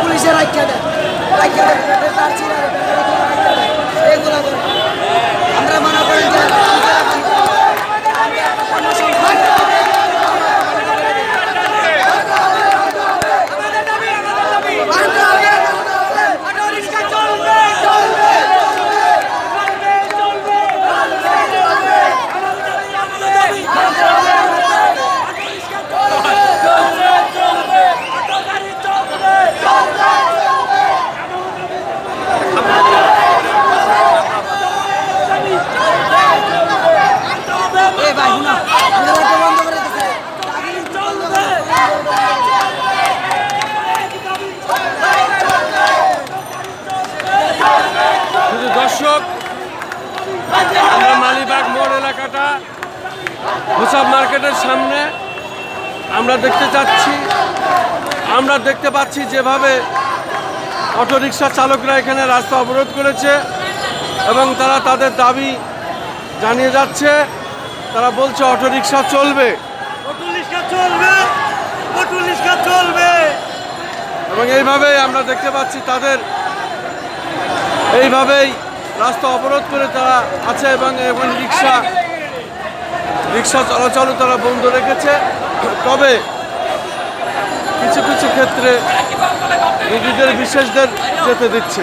পুলিশের রাখা দেয়। রাখিয়া দেয়। তার ছিল এগুলো করে আমরা মনে করি যে আমি একটা কর্মসংস্থান এই ভাই শুনো এগুলো বন্ধ করে দিতে শুধু দর্শক আমরা মালিবাগ মোড় এলাকাটা হোসাব মার্কেটের সামনে আমরা দেখতে চাচ্ছি। আমরা দেখতে পাচ্ছি যেভাবে অটোরিকশা চালকরা এখানে রাস্তা অবরোধ করেছে এবং তারা তাদের দাবি জানিয়ে যাচ্ছে। তারা বলছে অটোরিকশা চলবে। চলবে চলবে। এবং এইভাবেই আমরা দেখতে পাচ্ছি তাদের এইভাবেই রাস্তা অবরোধ করে তারা আছে এবং এখন রিক্সা রিক্সা চলাচলও তারা বন্ধ রেখেছে। তবে কিছু কিছু ক্ষেত্রে নিজেদের বিশেষদের যেতে দিচ্ছে।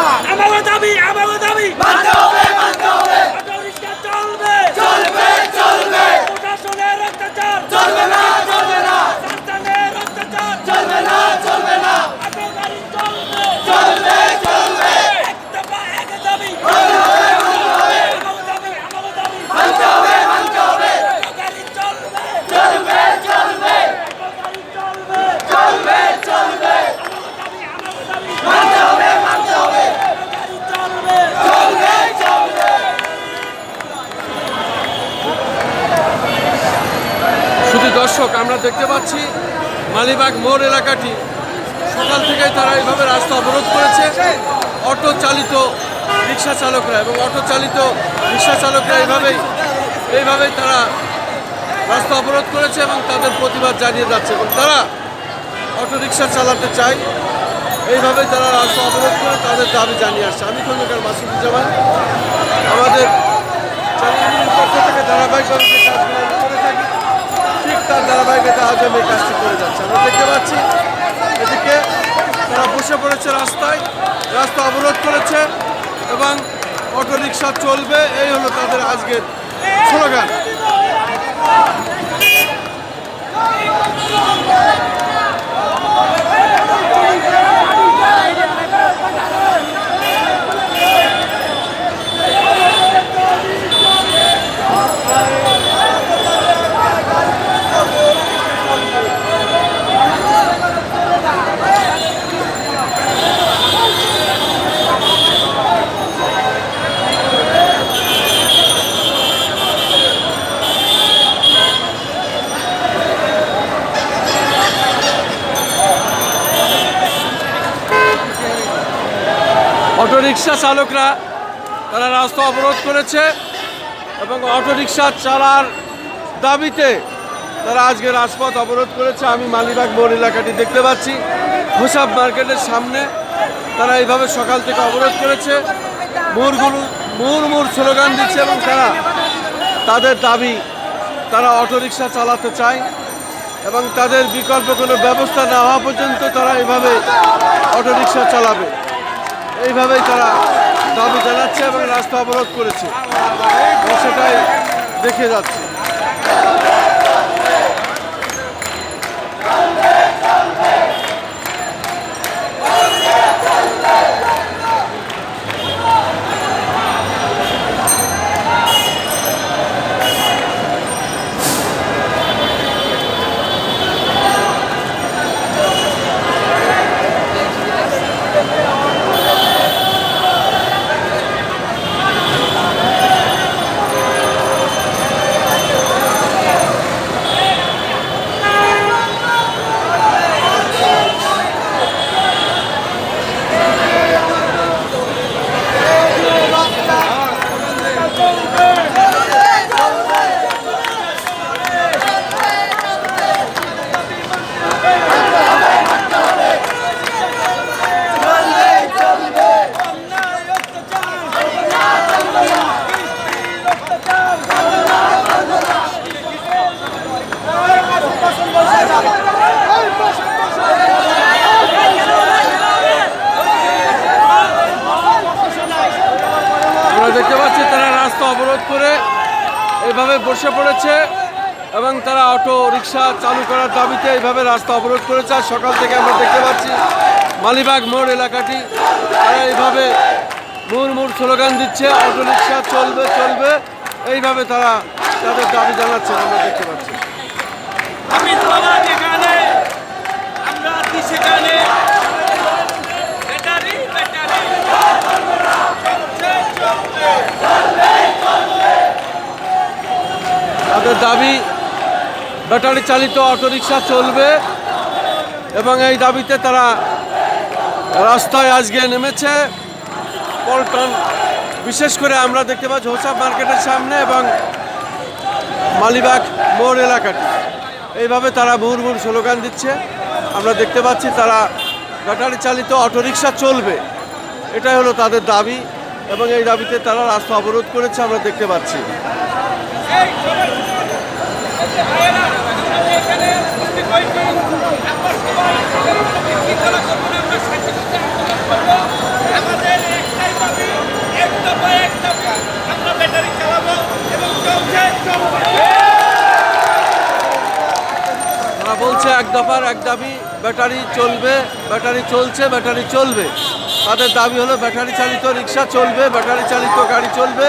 আমারও দাবি আমারও দাবি মানতে হবে মানতে হবে অটোরিক্সা চলবে চলবে চলবে প্রশাসনের অত্যাচার চলবে না চলবে না সরকারের অত্যাচার চলবে না চলবে না অটো গাড়ি চলবে চলবে চলবে এক দফা এক দাবি মানতে হবে মানতে হবে আমারও দাবি আমারও দাবি মানতে হবে মানতে হবে অটো গাড়ি চলবে চলবে চলবে অটো গাড়ি চলবে চলবে চলবে আমারও দাবি আমারও দাবি মানতে হবে মানতে হবে অটো গাড়ি চলবে চলবে চলবে শুধু দর্শক আমরা দেখতে পাচ্ছি মালিবাগ মোড় এলাকাটি। সকাল থেকেই তারা এইভাবে রাস্তা অবরোধ করেছে। অটো চালিত রিক্সা চালকরা এবং অটো চালিত রিক্সা চালকরা এইভাবেই এইভাবেই তারা রাস্তা অবরোধ করেছে এবং তাদের প্রতিবাদ জানিয়ে যাচ্ছে। এবং তারা অটো রিক্সা চালাতে চায়। এইভাবে তারা রাস্তা অবরোধ করে তাদের দাবি জানিয়ে আসছে। আমি খন্দকার মাসুদুজ্জামান। আমাদের পক্ষ থেকে ধারাবাহিকভাবে যে কাজগুলো করে থাকি তার ধারাবাহিকতা আজ আমি কাজটি করে যাচ্ছে। আমরা দেখতে পাচ্ছি এদিকে তারা বসে পড়েছে রাস্তায়, রাস্তা অবরোধ করেছে এবং অটো রিক্সা চলবে। এই হলো তাদের আজকের স্লোগান। অটোরিকশা চালকরা, তারা রাস্তা অবরোধ করেছে এবং অটোরিকশা চালার দাবিতে তারা আজকে রাজপথ অবরোধ করেছে। আমি মালিবাগ মোড় এলাকাটি দেখতে পাচ্ছি। হুসাব মার্কেটের সামনে তারা এইভাবে সকাল থেকে অবরোধ করেছে। মুরগুলো মুর মুর স্লোগান দিচ্ছে এবং তারা তাদের দাবি, তারা অটোরিকশা চালাতে চায় এবং তাদের বিকল্প কোনো ব্যবস্থা না হওয়া পর্যন্ত তারা এইভাবে অটোরিকশা চালাবে। এইভাবেই তারা দাবি জানাচ্ছে এবং রাস্তা অবরোধ করেছে। সেটাই দেখে যাচ্ছে। অবরোধ করে এভাবে বসে পড়েছে এবং তারা অটো রিক্সা চালু করার দাবিতে এইভাবে রাস্তা অবরোধ করেছে। আর সকাল থেকে আমরা দেখতে পাচ্ছি মালিবাগ মোড় এলাকাটি, তারা এইভাবে মুড়মুড় স্লোগান দিচ্ছে, অটো রিক্সা চলবে চলবে। এইভাবে তারা তাদের দাবি জানাচ্ছে, আমরা দেখতে পাচ্ছি। আমি সেখানে ব্যাটারি ব্যাটারি তাদের দাবি, ব্যাটারি চালিত অটোরিকশা চলবে এবং এই দাবিতে তারা রাস্তায় আজকে নেমেছে। পল্টন, বিশেষ করে আমরা দেখতে পাচ্ছি হোসাব মার্কেটের সামনে এবং মালিবাগ মোড় এলাকাটি। এইভাবে তারা মুহুর্মুর স্লোগান দিচ্ছে। আমরা দেখতে পাচ্ছি তারা ব্যাটারি চালিত অটোরিকশা চলবে। এটাই হলো তাদের দাবি এবং এই দাবিতে তারা রাস্তা অবরোধ করেছে, আমরা দেখতে পাচ্ছি আমাদের একটাই দাবি এক দফা এক দফা আমরা ব্যাটারি চালাবো এবং চলছে চলবে তারা বলছে এক দফার এক দাবি, ব্যাটারি চলবে, ব্যাটারি চলছে, ব্যাটারি চলবে। তাদের দাবি হলো ব্যাটারি চালিত রিক্সা চলবে, ব্যাটারি চালিত গাড়ি চলবে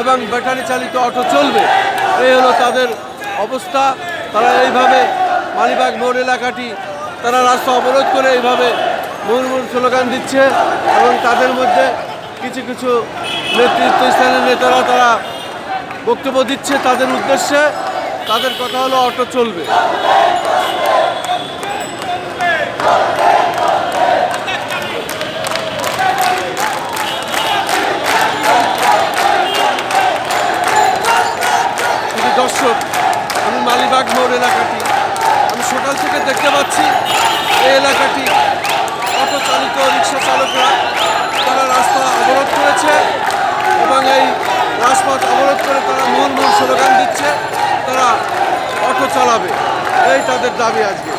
এবং ব্যাটারি চালিত অটো চলবে। এই হলো তাদের অবস্থা। তারা এইভাবে মালিবাগ মোড় এলাকাটি তারা রাস্তা অবরোধ করে এইভাবে মুরমুর স্লোগান দিচ্ছে এবং তাদের মধ্যে কিছু কিছু নেতৃত্ব স্থানীয় নেতারা তারা বক্তব্য দিচ্ছে তাদের উদ্দেশ্যে। তাদের কথা হলো অটো চলবে। রাজপথ অবরোধ করে তারা মন মন স্লোগান দিচ্ছে, তারা অটো চালাবে। এই তাদের দাবি আজকে।